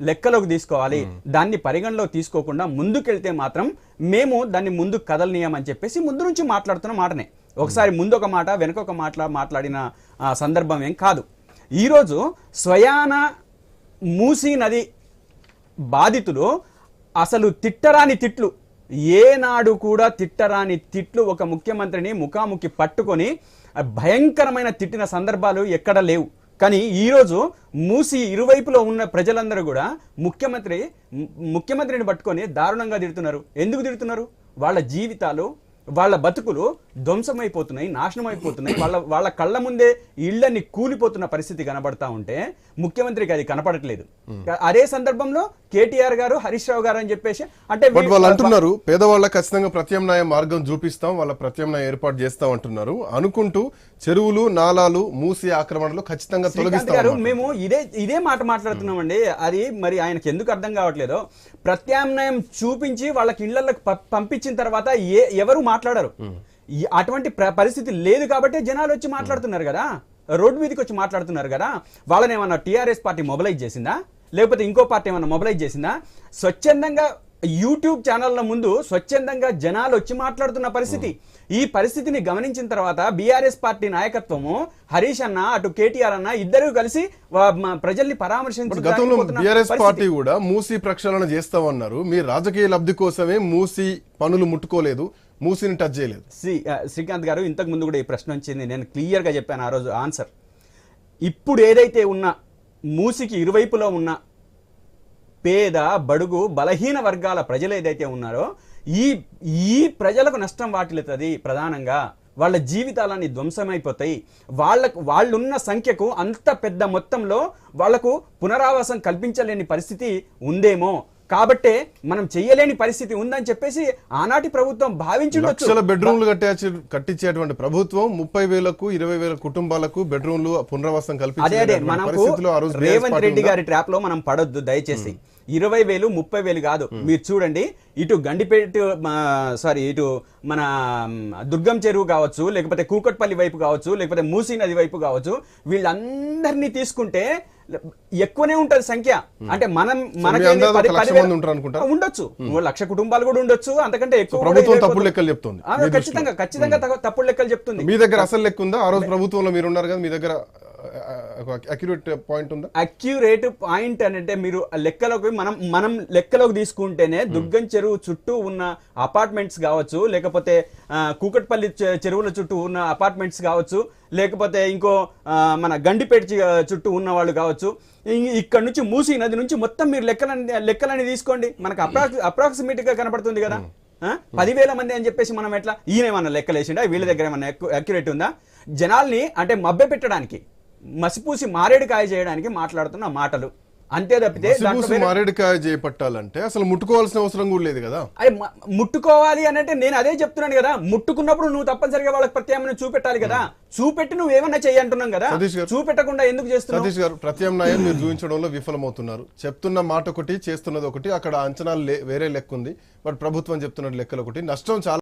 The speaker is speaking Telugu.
లెక్కలోకి తీసుకోవాలి. దాన్ని పరిగణలోకి తీసుకోకుండా ముందుకెళ్తే మాత్రం మేము దాన్ని ముందు కదలనీయమని చెప్పేసి ముందు నుంచి మాట్లాడుతున్న మాటనే. ఒకసారి ముందు ఒక మాట వెనక ఒక మాట్లా మాట్లాడిన సందర్భం ఏం కాదు. ఈరోజు స్వయాన మూసీ నది బాధితులు అసలు తిట్టరాని తిట్లు ఏనాడు కూడా తిట్టరాని తిట్లు ఒక ముఖ్యమంత్రిని ముఖాముఖి పట్టుకొని భయంకరమైన తిట్టిన సందర్భాలు ఎక్కడ లేవు. కానీ ఈరోజు మూసి ఇరువైపులో ఉన్న ప్రజలందరూ కూడా ముఖ్యమంత్రి ముఖ్యమంత్రిని పట్టుకొని దారుణంగా తిడుతున్నారు. ఎందుకు తిడుతున్నారు? వాళ్ళ జీవితాలు వాళ్ళ బతుకులు ధ్వంసమైపోతున్నాయి నాశనం అయిపోతున్నాయి వాళ్ళ వాళ్ళ కళ్ళ ముందే ఇళ్ళని కూలిపోతున్న పరిస్థితి కనబడతా ఉంటే ముఖ్యమంత్రికి అది కనపడట్లేదు. అదే సందర్భంలో కేటీఆర్ గారు హరీష్ రావు గారు అని చెప్పేసి అంటే వాళ్ళు అంటున్నారు పేదవాళ్ళకి ఖచ్చితంగా ప్రత్యామ్నాయ మార్గం చూపిస్తాం వాళ్ళ ప్రత్యామ్నాయ ఏర్పాటు చేస్తాం అంటున్నారు. అనుకుంటూ చెరువులు నాలాలు మూసి ఆక్రమణలు ఖచ్చితంగా శ్రీకాంత్ తొలగిస్తాం గారు అన్నమాట. మేము ఇదే ఇదే మాట మాట్లాడుతున్నామండి. అది మరి ఆయనకి ఎందుకు అర్థం కావట్లేదో ప్రత్యామ్నాయం చూపించి వాళ్ళకి ఇళ్ళకు పంపించిన తర్వాత ఏ ఎవరు మాట్లాడరు. అటువంటి ప్ర- పరిస్థితి లేదు కాబట్టి జనాలు వచ్చి మాట్లాడుతున్నారు కదా. రోడ్డు మీదకి వచ్చి మాట్లాడుతున్నారు కదా. వాళ్ళని ఏమన్నా టీఆర్ఎస్ పార్టీ మొబిలైజ్ చేసిందా? లేకపోతే ఇంకో పార్టీ ఏమన్నా మొబిలైజ్ చేసిందా? స్వచ్ఛందంగా యూట్యూబ్ ఛానళ్ళ ముందు స్వచ్ఛందంగా జనాలు వచ్చి మాట్లాడుతున్న పరిస్థితి. ఈ పరిస్థితిని గమనించిన తర్వాత బీఆర్ఎస్ పార్టీ నాయకత్వము హరీష్ అన్న అటు కేటీఆర్ అన్న ఇద్దరు కలిసి ప్రజల్ని పరిస్థితి. పార్టీ కూడా మూసి ప్రక్షాళన చేస్తామన్నారు. మీ రాజకీయ లబ్ధి కోసమే మూసి పనులు ముట్టుకోలేదు. మూసిని టచ్ చేయలేదు. శ్రీ శ్రీకాంత్ గారు ఇంతకు ముందు కూడా ఈ ప్రశ్న వచ్చింది. నేను క్లియర్గా చెప్పాను ఆ రోజు ఆన్సర్. ఇప్పుడు ఏదైతే ఉన్న మూసికి ఇరువైపులో ఉన్న పేద బడుగు బలహీన వర్గాల ప్రజలు ఏదైతే ఉన్నారో ఈ ఈ ప్రజలకు నష్టం వాటిల్లుతుంది ప్రధానంగా. వాళ్ళ జీవితాలన్నీ ధ్వంసమైపోతాయి. వాళ్ళకు వాళ్ళున్న సంఖ్యకు అంత పెద్ద మొత్తంలో వాళ్ళకు పునరావాసం కల్పించలేని పరిస్థితి ఉందేమో. కాబట్టే మనం చెయ్యలేని పరిస్థితి ఉందని చెప్పేసి ఆనాటి ప్రభుత్వం భావించుండొచ్చు. బెడ్రూమ్లు కట్టే కట్టించేటువంటి ప్రభుత్వం ముప్పై వేలకు ఇరవై వేల కుటుంబాలకు బెడ్రూమ్లు పునరావాసం అదే అదే కల్పించేటువంటి మనకు రేవంత్ రెడ్డి? గారి ట్రాప్లో మనం పడొద్దు దయచేసి. ఇరవై వేలు ముప్పై వేలు కాదు. మీరు చూడండి ఇటు గండిపేట సారీ ఇటు మన దుర్గం చెరువు కావచ్చు లేకపోతే కూకట్పల్లి వైపు కావచ్చు లేకపోతే మూసీ నది వైపు కావచ్చు వీళ్ళందరినీ తీసుకుంటే ఎక్కువనే ఉంటది సంఖ్య. అంటే మనం అనుకుంటా? ఉండొచ్చు. ఓ లక్ష కుటుంబాలు కూడా ఉండొచ్చు అంతకంటే ఎక్కువ ప్రభుత్వం. తప్పుడు లెక్కలు చెప్తుంది. ఖచ్చితంగా ఖచ్చితంగా తగ- తప్పుడు లెక్కలు చెప్తుంది. మీ దగ్గర అసలు లెక్క ఉందా? ఆ రోజు ప్రభుత్వంలో మీరు ఉన్నారు కదా మీ దగ్గర అక్యురేట్ పాయింట్ ఉందా? అక్యురేట్ పాయింట్ అని అంటే మీరు లెక్కలోకి మనం మనం లెక్కలోకి తీసుకుంటేనే దుర్గం చెరువు చుట్టూ ఉన్న అపార్ట్మెంట్స్ కావచ్చు లేకపోతే కూకట్పల్లి చెరువుల చుట్టూ ఉన్న అపార్ట్మెంట్స్ కావచ్చు లేకపోతే ఇంకో మన గండిపేట చుట్టూ ఉన్న వాళ్ళు కావచ్చు. ఇక్కడ నుంచి మూసీ నది నుంచి మొత్తం మీరు లెక్కలని లెక్కలని తీసుకోండి. మనకు అప్రాక్సి అప్రాక్సిమేట్గా కనపడుతుంది కదా? పదివేల మంది అని చెప్పేసి మనం ఎట్లా? ఈయన ఏమన్నా లెక్కలేసిండా? వీళ్ళ దగ్గర ఏమన్నా అక్యురేట్ ఉందా? జనాల్ని అంటే మభ్య పెట్టడానికి మసిపూసి మారేడుకాయ చేయడానికి మాట్లాడుతున్న మాటలు. అంతే తప్పితే మారేడుకాయ చేపట్టాలంటే అసలు ముట్టుకోవాల్సిన అవసరం కూడా లేదు కదా? అరే మ- ముట్టుకోవాలి అని అంటే నేను అదే చెప్తున్నాను కదా. ముట్టుకున్నప్పుడు నువ్వు తప్పనిసరిగా వాళ్ళకి ప్రత్యామ్నాయం చూపెట్టాలి కదా. చూపెట్టి నువ్వు ఏమన్నా చెయ్యి అంటున్నాం కదా. చూపెట్టకుండా ఎందుకు చేస్తున్నావు? సతీష్ గారు ప్రత్యామ్నాయం మీరు చూపించడంలో విఫలమవుతున్నారు. చెప్తున్న మాట ఒకటి చేస్తున్నది ఒకటి అక్కడ అంచనాలు వేరే లెక్క ఉంది. బట్ ప్రభుత్వం చెప్తున్న లెక్కలు ఒకటి. నష్టం చాలా